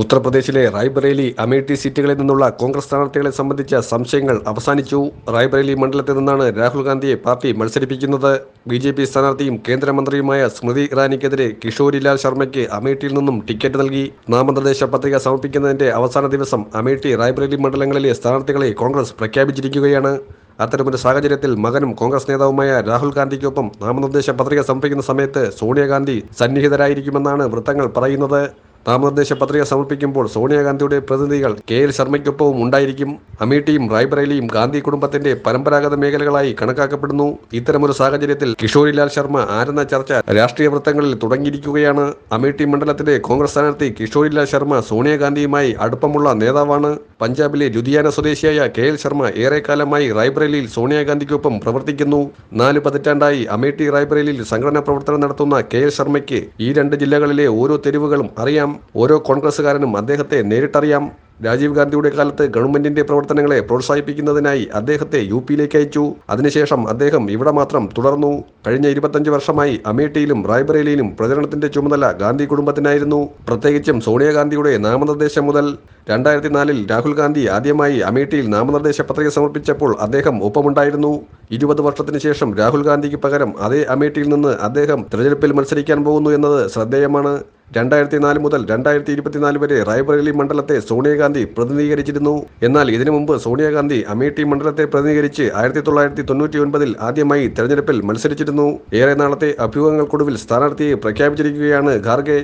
ഉത്തർപ്രദേശിലെ റായ്ബറേലി അമേഠി സീറ്റുകളിൽ നിന്നുള്ള കോൺഗ്രസ് സ്ഥാനാർത്ഥികളെ സംബന്ധിച്ച സംശയങ്ങൾ അവസാനിച്ചു. റായ്ബറേലി മണ്ഡലത്തിൽ നിന്നാണ് രാഹുൽ ഗാന്ധിയെ പാർട്ടി മത്സരിപ്പിക്കുന്നത്. ബി ജെ പി സ്ഥാനാർത്ഥിയും കേന്ദ്രമന്ത്രിയുമായ സ്മൃതി ഇറാനിക്കെതിരെ കിഷോരിലാൽ ശർമ്മയ്ക്ക് അമേഠിയിൽ നിന്നും ടിക്കറ്റ് നൽകി. നാമനിർദ്ദേശ പത്രിക സമർപ്പിക്കുന്നതിന്റെ അവസാന ദിവസം അമേഠി റായ്ബറേലി മണ്ഡലങ്ങളിലെ സ്ഥാനാർത്ഥികളെ കോൺഗ്രസ് പ്രഖ്യാപിച്ചിരിക്കുകയാണ്. അത്തരമൊരു സാഹചര്യത്തിൽ മകനും കോൺഗ്രസ് നേതാവുമായ രാഹുൽ ഗാന്ധിക്കൊപ്പം നാമനിർദ്ദേശ പത്രിക സമർപ്പിക്കുന്ന സമയത്ത് സോണിയാഗാന്ധി സന്നിഹിതരായിരിക്കുമെന്നാണ് വൃത്തങ്ങൾ പറയുന്നത്. നാമനിർദ്ദേശ പത്രിക സമർപ്പിക്കുമ്പോൾ സോണിയാഗാന്ധിയുടെ പ്രതിനിധികൾ കെ എൽ ശർമ്മയ്ക്കൊപ്പവും ഉണ്ടായിരിക്കും. അമേഠിയും റായ്ബറേലിയും ഗാന്ധി കുടുംബത്തിന്റെ പരമ്പരാഗത മേഖലകളായി കണക്കാക്കപ്പെടുന്നു. ഇത്തരമൊരു സാഹചര്യത്തിൽ കിഷോരിലാൽ ശർമ്മ ആരെന്ന ചർച്ച രാഷ്ട്രീയ വൃത്തങ്ങളിൽ തുടങ്ങിയിരിക്കുകയാണ്. അമേഠി മണ്ഡലത്തിലെ കോൺഗ്രസ് സ്ഥാനാർത്ഥി കിഷോരിലാൽ ശർമ്മ സോണിയാഗാന്ധിയുമായി അടുപ്പമുള്ള നേതാവാണ്. പഞ്ചാബിലെ ലുധിയാന സ്വദേശിയായ കെ എൽ ശർമ്മ ഏറെക്കാലമായി റായ്ബറേലിയിൽ സോണിയാഗാന്ധിക്കൊപ്പം പ്രവർത്തിക്കുന്നു. നാല് പതിറ്റാണ്ടായി അമേഠി റായ്ബറേലിയിൽ സംഘടനാ പ്രവർത്തനം നടത്തുന്ന കെ എൽ ശർമ്മയ്ക്ക് ഈ രണ്ട് ജില്ലകളിലെ ഓരോ തെരുവുകളും അറിയാം. ഓരോ കോൺഗ്രസുകാരനും അദ്ദേഹത്തെ നേരിട്ടറിയാം. രാജീവ് ഗാന്ധിയുടെ കാലത്ത് ഗവൺമെന്റിന്റെ പ്രവർത്തനങ്ങളെ പ്രോത്സാഹിപ്പിക്കുന്നതിനായി അദ്ദേഹത്തെ യു പിയിലേക്ക് അയച്ചു. അതിനുശേഷം അദ്ദേഹം ഇവിടെ മാത്രം തുടർന്നു. കഴിഞ്ഞ ഇരുപത്തഞ്ച് വർഷമായി അമേഠിയിലും റായ്ബറേലിയിലും പ്രചരണത്തിന്റെ ചുമതല ഗാന്ധി കുടുംബത്തിനായിരുന്നു. പ്രത്യേകിച്ചും സോണിയാഗാന്ധിയുടെ നാമനിർദ്ദേശം മുതൽ രണ്ടായിരത്തി നാലിൽ രാഹുൽ ഗാന്ധി ആദ്യമായി അമേഠിയിൽ നാമനിർദ്ദേശ പത്രിക സമർപ്പിച്ചപ്പോൾ അദ്ദേഹം ഒപ്പമുണ്ടായിരുന്നു. ഇരുപത് വർഷത്തിന് ശേഷം രാഹുൽ ഗാന്ധിക്ക് പകരം അതേ അമേഠിയിൽ നിന്ന് അദ്ദേഹം തിരഞ്ഞെടുപ്പിൽ മത്സരിക്കാൻ പോകുന്നു എന്നത് ശ്രദ്ധേയമാണ്. രണ്ടായിരത്തി നാല് മുതൽ രണ്ടായിരത്തി ഇരുപത്തിനാല് വരെ റായ്ബറേലി മണ്ഡലത്തെ സോണിയാഗാന്ധി പ്രതിനിധീകരിച്ചിരുന്നു. എന്നാൽ ഇതിനു മുമ്പ് സോണിയാഗാന്ധി അമേഠി മണ്ഡലത്തെ പ്രതിനിധീകരിച്ച് ആയിരത്തി തൊള്ളായിരത്തി തൊണ്ണൂറ്റി ഒൻപതിൽ ആദ്യമായി തെരഞ്ഞെടുപ്പിൽ മത്സരിച്ചിരുന്നു. ഏറെ നാളത്തെ അഭ്യൂഹങ്ങൾക്കൊടുവിൽ സ്ഥാനാർത്ഥിയെ പ്രഖ്യാപിച്ചിരിക്കുകയാണ് ഖാർഗെ.